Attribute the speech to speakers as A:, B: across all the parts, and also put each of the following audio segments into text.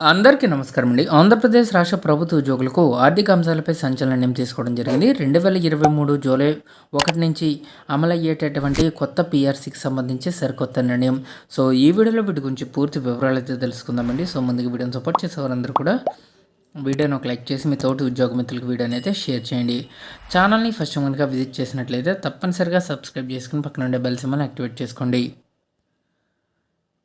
A: అందరికీ నమస్కారం అండి. ఆంధ్రప్రదేశ్ రాష్ట్ర ప్రభుత్వ ఉద్యోగులకు ఆర్థిక అంశాలపై సంచలన నిర్ణయం తీసుకోవడం జరిగింది. రెండు వేల ఇరవై మూడు జూలై ఒకటి నుంచి అమలయ్యేటటువంటి కొత్త పిఆర్సీకి సంబంధించి సరికొత్త నిర్ణయం. సో ఈ వీడియోలో వీటి గురించి పూర్తి వివరాలు అయితే తెలుసుకుందామండి. సో ముందుగా వీడియోని సపోర్ట్ చేసే వారందరూ కూడా వీడియోని ఒక లైక్ చేసి మీ తోటి ఉద్యోగ మిత్రులకు వీడియోని అయితే షేర్ చేయండి. ఛానల్ని ఫస్ట్ కనుక విజిట్ చేసినట్లయితే తప్పనిసరిగా సబ్స్క్రైబ్ చేసుకుని పక్కన ఉండే బెల్ సింబల్ యాక్టివేట్ చేసుకోండి.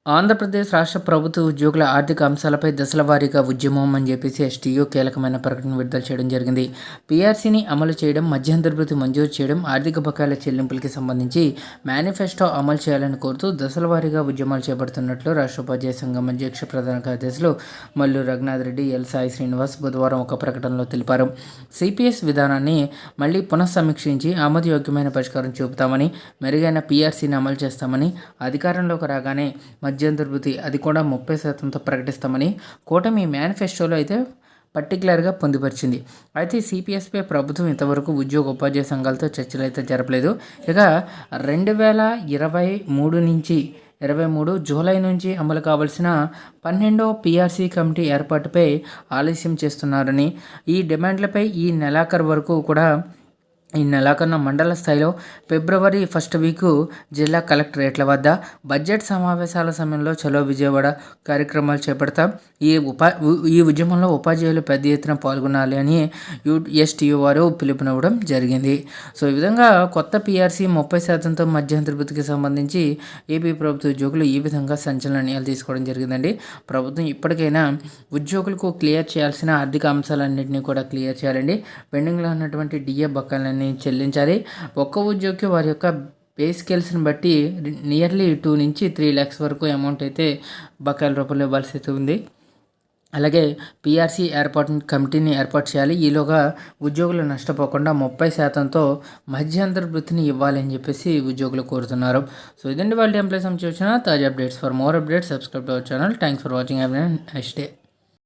A: ఆంధ్రప్రదేశ్ రాష్ట్ర ప్రభుత్వ ఉద్యోగుల ఆర్థిక అంశాలపై దశల వారీగా ఉద్యమం అని చెప్పేసి ఎస్టీయూ కీలకమైన ప్రకటన విడుదల చేయడం జరిగింది. పీఆర్సీని అమలు చేయడం మధ్యంతర్భృతి మంజూరు చేయడం ఆర్థిక బకాయిల చెల్లింపులకి సంబంధించి మేనిఫెస్టో అమలు చేయాలని కోరుతూ దశల వారీగా ఉద్యమాలు చేపడుతున్నట్లు రాష్ట్ర ఉపాధ్యాయ సంఘం అధ్యక్ష ప్రధాన కార్యదర్శులు మల్లు రఘునాథ్ రెడ్డి ఎల్ సాయి శ్రీనివాస్ బుధవారం ఒక ప్రకటనలో తెలిపారు. సిపిఎస్ విధానాన్ని మళ్ళీ పునఃసమీక్షించి ఆమోదయోగ్యమైన పరిష్కారం చూపుతామని మెరుగైన పీఆర్సీని అమలు చేస్తామని అధికారంలోకి రాగానే మధ్యంతర్భృతి అది కూడా ముప్పై శాతంతో ప్రకటిస్తామని కూటమి మేనిఫెస్టోలో అయితే పర్టికులర్గా పొందుపరిచింది. అయితే సిపిఎస్పై ప్రభుత్వం ఇంతవరకు ఉద్యోగ ఉపాధ్యాయ సంఘాలతో చర్చలు అయితే జరపలేదు. ఇక రెండు వేల ఇరవై మూడు నుంచి ఇరవై మూడు జూలై నుంచి అమలు కావాల్సిన పన్నెండో పిఆర్సీ కమిటీ ఏర్పాటుపై ఆలస్యం చేస్తున్నారని ఈ డిమాండ్లపై ఈ నెలాఖరు వరకు కూడా ఈ నెలాఖరున మండల స్థాయిలో ఫిబ్రవరి ఫస్ట్ వీకు జిల్లా కలెక్టరేట్ల వద్ద బడ్జెట్ సమావేశాల సమయంలో చలో విజయవాడ కార్యక్రమాలు చేపడతాం. ఈ ఉపా ఈ ఉద్యమంలో ఉపాధ్యాయులు పెద్ద ఎత్తున పాల్గొనాలి అని యూఎస్టీయూ వారు పిలుపునివ్వడం జరిగింది. సో ఈ విధంగా కొత్త పిఆర్సీ ముప్పై శాతంతో మధ్యంతర్భృతికి సంబంధించి ఏపీ ప్రభుత్వ ఉద్యోగులు ఈ విధంగా సంచలన నిర్ణయాలు తీసుకోవడం జరిగిందండి. ప్రభుత్వం ఇప్పటికైనా ఉద్యోగులకు క్లియర్ చేయాల్సిన ఆర్థిక అంశాలన్నింటినీ కూడా క్లియర్ చేయాలండి. పెండింగ్లో ఉన్నటువంటి డిఏ బకాయిలన్నీ చెల్లించాలి. ఒక్క ఉద్యోగి వారి యొక్క పే స్కేల్స్ని బట్టి నియర్లీ టూ నుంచి త్రీ ల్యాక్స్ వరకు అమౌంట్ అయితే బకాయిల రూపంలో ఇవ్వాల్సి అయితే ఉంది. అలాగే పీఆర్సీ ఏర్పాటు కమిటీని ఏర్పాటు చేయాలి. ఈలోగా ఉద్యోగులు నష్టపోకుండా ముప్పై శాతంతో మధ్యంతర వృత్తిని ఇవ్వాలని చెప్పేసి ఉద్యోగులు కోరుతున్నారు. సో ఇదండి వాళ్ళు ఎంప్లాయ్ సంబంధించిన తాజా updates. For more updates subscribe our channel. Thanks for watching. Have next day.